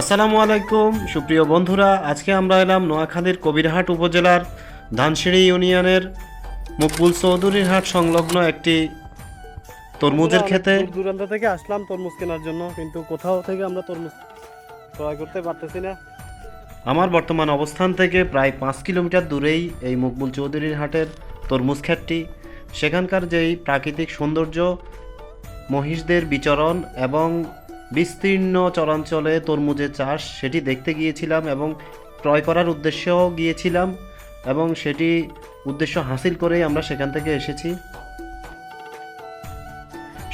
আসসালামু আলাইকুম সুপ্রিয় বন্ধুরা আজকে আমরা এলাম নোয়াখালীর কবিরহাট উপজেলার ধানসিঁড়ি ইউনিয়নের মকবুল চৌধুরীর হাট সংলগ্ন একটি তরমুজের খেতে দূর দূরান্ত থেকে আসলাম তরমুজ কেনার জন্য কিন্তু কোথাও থেকে আমরা তরমুজ ক্রয় করতে পারতেছি না। আমার বর্তমান অবস্থান থেকে প্রায় পাঁচ কিলোমিটার দূরেই এই মকবুল চৌধুরীর হাটের তরমুজ ক্ষেতটি। সেখানকার যেই প্রাকৃতিক সৌন্দর্য মহিষদের বিচরণ এবং বিস্তীর্ণ চরাঞ্চলে তরমুজের চাষ, সেটি দেখতে গিয়েছিলাম এবং ক্রয় করার উদ্দেশ্যেও গিয়েছিলাম এবং সেটি উদ্দেশ্য হাসিল করেই আমরা সেখান থেকে এসেছি।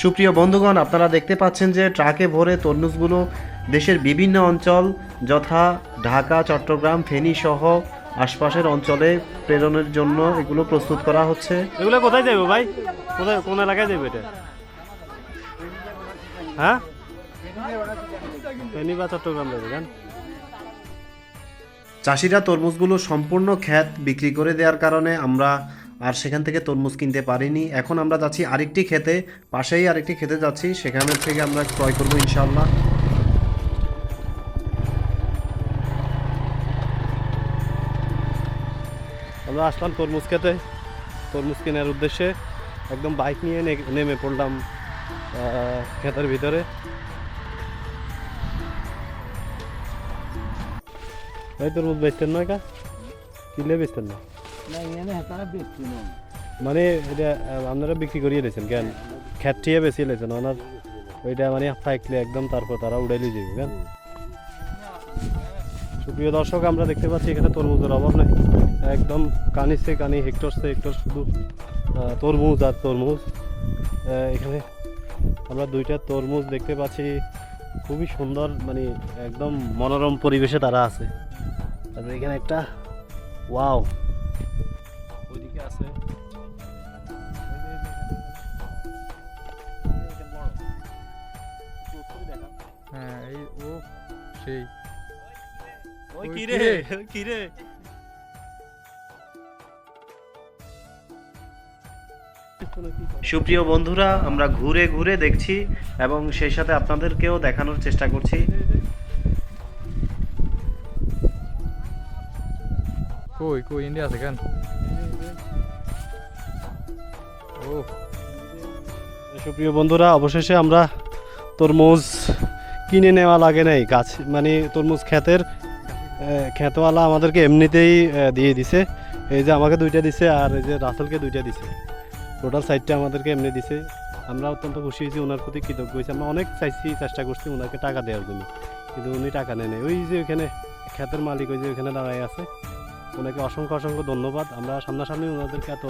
সুপ্রিয় বন্ধুগণ, আপনারা দেখতে পাচ্ছেন যে ট্রাকে ভরে তরমুজগুলো দেশের বিভিন্ন অঞ্চল যথা ঢাকা, চট্টগ্রাম, ফেনী সহ আশপাশের অঞ্চলে প্রেরণের জন্য এগুলো প্রস্তুত করা হচ্ছে। এগুলো কোথায় যাবে ভাই? কোথায় কোন এলাকায় যাবে এটা? হ্যাঁ? ফেনী বা চট্টগ্রাম যাবে চাষিরা তরমুজগুলো সম্পূর্ণ খ্যাত বিক্রি করে দেওয়ার কারণে আমরা আর সেখান থেকে তরমুজ কিনতে পারিনি। এখন আমরা যাচ্ছি আরেকটি খেতে পাশেই আরেকটি খেতে যাচ্ছি। সেখানে থেকে আমরা ক্রয় করব ইনশাল্লাহ আমরা আসলাম তরমুজ খেতে। তরমুজ কেনার উদ্দেশ্যে একদম বাইক নিয়ে নেমে পড়লাম ক্ষেতের ভিতরে। এই তরমুজ বেচতেন নয় কা কিনলে বেচতেন না মানে এটা আপনারা বিক্রি করিয়ে দিয়েছেন কেন খ্যাত ঠিয়ে বেশি লেছেন ওনার ওইটা মানে থাকলে একদম তারপর তারা উড়াইলে যাবে কেন সুপ্রিয় দর্শক আমরা দেখতে পাচ্ছি এখানে তরমুজের অভাব নেই একদম কানি সে কানি হেক্টর সে হেক্টর শুধু তরমুজ আর তরমুজ এখানে আমরা দুইটা তরমুজ দেখতে পাচ্ছি খুবই সুন্দর মানে একদম মনোরম পরিবেশে তারা আছে। তারপরে এখানে একটা ওয়াও। ওইদিকে আছে। হ্যাঁ এই ও সেই। ওই ওই কি কে? রে কি রে সুপ্রিয় বন্ধুরা আমরা ঘুরে ঘুরে দেখছি এবং সেই সাথে আপনাদেরকেও দেখানোর চেষ্টা করছি। কই কই ইন্ডিয়া আছে কেন ও সুপ্রিয় বন্ধুরা, অবশেষে আমরা তরমুজ কিনে নেওয়া লাগে নাই। গাছ মানে তরমুজ ক্ষেতের ক্ষেতওয়ালা আমাদেরকে এমনিতেই দিয়ে দিছে। এই যে আমাকে দুইটা দিছে আর এই যে রাসেলকে দুইটা দিছে। টোটাল সাইডটা আমাদেরকে এমনি দিছে। আমরা অত্যন্ত খুশি হয়েছি, ওনার প্রতি কৃতজ্ঞ হয়েছি। আমরা অনেক চাইছি, চেষ্টা করছি ওনাকে টাকা দেওয়ার জন্য। কিন্তু উনি টাকা নেয় ওই যে ওখানে ক্ষেতের মালিক, ওই যে ওখানে দাঁড়ায় আছে। ওনাকে অসংখ্য অসংখ্য ধন্যবাদ। আমরা সামনাসামনি ওনাদেরকে এত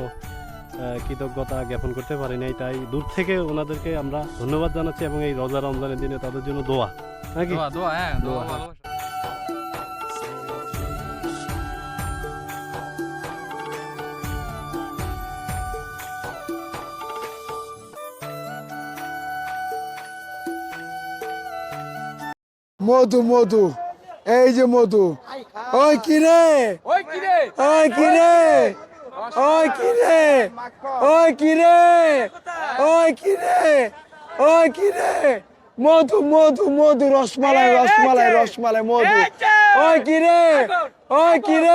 কৃতজ্ঞতা জ্ঞাপন করতে পারি নাই তাই দূর থেকে ওনাদেরকে আমরা ধন্যবাদ জানাচ্ছি এবং এই রোজা রমজানের দিনে তাদের জন্য দোয়া। নাকি? দোয়া হ্যাঁ দোয়া মধু মধু এই যে মধু। ওই কিরে ওই কি ওই কিরে ওই কিরে ওই কিরে ওই কিরে ওই কিরে মধু মধু মধু রসমালাই রসমালাই রসমালাই মধু। ওই কিরে ওই কিরে